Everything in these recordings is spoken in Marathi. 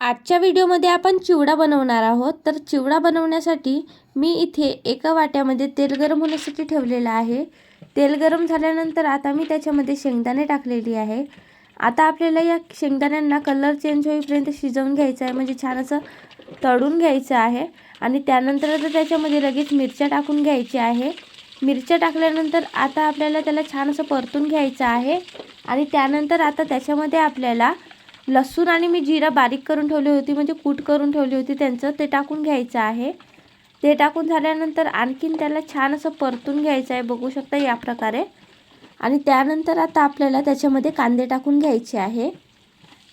आजच्या व्हिडिओमध्ये आपण चिवडा बनवणार आहोत. तर चिवडा बनवण्यासाठी मी इथे एका वाट्यामध्ये तेल गरम होण्यासाठी ठेवलेलं आहे. तेल गरम झाल्यानंतर आता मी त्याच्यामध्ये शेंगदाणे टाकलेली आहे. आता आपल्याला या शेंगदाण्यांना कलर चेंज होईपर्यंत शिजवून घ्यायचं आहे. म्हणजे छान असं तळून घ्यायचं आहे. आणि त्यानंतर आता त्याच्यामध्ये लगेच मिरच्या टाकून घ्यायची आहे. मिरच्या टाकल्यानंतर आता आपल्याला त्याला छान असं परतून घ्यायचं आहे. आणि त्यानंतर आता त्याच्यामध्ये आपल्याला लसूण आणि मी जिरा बारीक करून ठेवली होती म्हणजे कूट करून ठेवली होती त्यांचं ते टाकून घ्यायचं आहे. ते टाकून झाल्यानंतर आणखीन त्याला छान असं परतून घ्यायचं आहे बघू शकता या प्रकारे. आणि त्यानंतर आता आपल्याला त्याच्यामध्ये कांदे टाकून घ्यायचे आहे.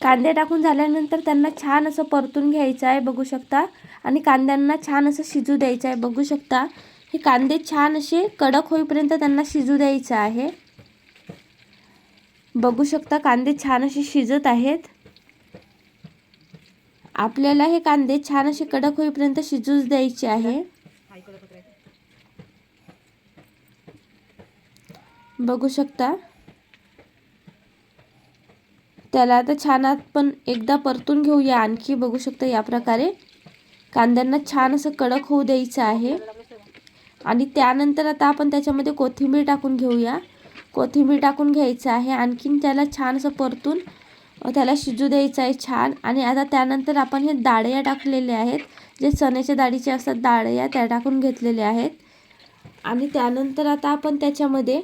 कांदे टाकून झाल्यानंतर त्यांना छान असं परतून घ्यायचं आहे बघू शकता. आणि कांद्यांना छान असं शिजू द्यायचं आहे बघू शकता. हे कांदे छान असे कडक होईपर्यंत त्यांना शिजू द्यायचं आहे. बघू शकता कांदे छान असे शिजत आहेत. आपल्याला हे कांदे छान असे कडक होईपर्यंत शिजूच द्यायचे आहे. बघू शकता. त्याला आता छान पण एकदा परतून घेऊया. आणखी बघू शकता या प्रकारे. कांद्यांना छान असं कडक होऊ द्यायचं आहे. आणि त्यानंतर आता आपण त्याच्यामध्ये कोथिंबीर टाकून घेऊया. कोथिंबीर टाकून घ्यायचं आहे. आणखीन त्याला छान असं परतून त्याला शिजू द्यायचं आहे छान. आणि आता त्यानंतर आपण हे दाळया टाकलेले आहेत. जे चण्याच्या डाळीचे असतात दाळया त्या टाकून घेतलेले आहेत. आणि त्यानंतर आता आपण त्याच्यामध्ये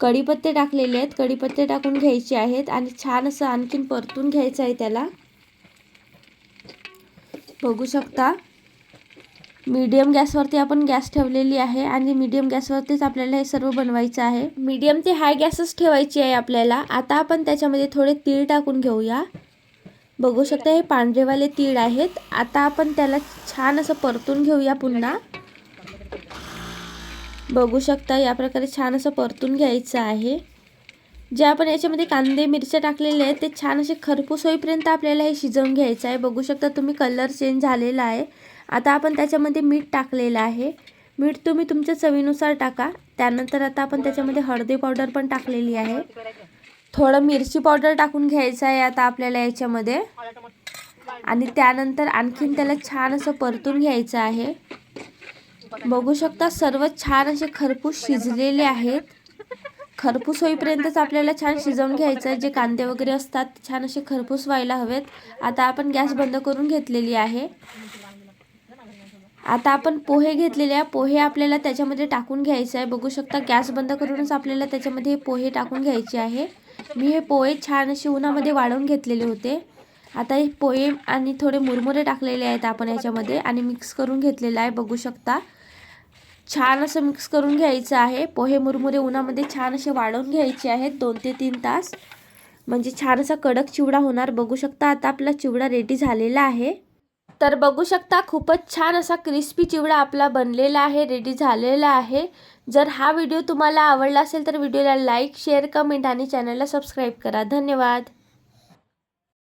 कढीपत्ते टाकलेले आहेत. कढीपत्ते टाकून घ्यायचे आहेत. आणि छान असं आणखीन परतून घ्यायचं आहे त्याला. बघू शकता. मीडियम गॅसवरती आपण गॅस ठेवलेली आहे आणि मीडियम गॅसवरतीच आपल्याला हे सर्व बनवायचं आहे. मीडियम ते हाय गॅसच ठेवायची आहे आपल्याला. आता आपण त्याच्यामध्ये थोडे तीळ टाकून घेऊया. बघू शकता हे पांढरेवाले तीळ आहेत. आता आपण त्याला छान असं परतून घेऊया पुन्हा. बघू शकता या प्रकारे छान असं परतून घ्यायचं आहे. जे आपण याच्यामध्ये कांदे मिरच्या टाकलेले आहेत ते छान असे खरपूस होईपर्यंत आपल्याला हे शिजवून घ्यायचं आहे. बघू शकता तुम्ही कलर चेंज झालेला आहे. आता आपण त्याच्यामध्ये मीठ टाकलेलं आहे. मीठ तुम्ही तुमच्या चवीनुसार टाका. त्यानंतर आता आपण त्याच्यामध्ये हळदी पावडर पण टाकलेली आहे. थोडं मिरची पावडर टाकून घ्यायचं आहे आता आपल्याला याच्यामध्ये. आणि त्यानंतर आणखीन त्याला छान असं परतून घ्यायचं आहे. बघू शकता सर्व छान असे खरपूस शिजलेले आहेत. खरपूस होईपर्यंतच आपल्याला छान शिजवून घ्यायचं आहे. जे कांदे वगैरे असतात छान असे खरपूस व्हायला हवेत. आता आपण गॅस बंद करून घेतलेली आहे. आता आपण पोहे घेतलेले आहे. पोहे आपल्याला त्याच्यामध्ये टाकून घ्यायचं आहे. बघू शकता गॅस बंद करूनच आपल्याला त्याच्यामध्ये पोहे टाकून घ्यायचे आहे. मी हे पोहे छान असे उन्हामध्ये वाढवून घेतलेले होते. आता हे पोहे आणि थोडे मुरमुरे टाकलेले आहेत आपण याच्यामध्ये आणि मिक्स करून घेतलेलं आहे. बघू शकता छान असं मिक्स करून घ्यायचं आहे. पोहे मुरमुरे उन्हामध्ये छान असे वाढवून घ्यायचे आहेत. दोन ते तीन तास. म्हणजे छान असा कडक चिवडा होणार. बघू शकता आता आपला चिवडा रेडी झालेला आहे. तर बघू शकता खूपच छान असा क्रिस्पी चिवडा आपला बनलेला आहे रेडी झालेला आहे. जर हा व्हिडिओ तुम्हाला आवडला असेल तर व्हिडिओला लाईक शेअर कमेंट आणि चॅनलला सबस्क्राईब करा. धन्यवाद.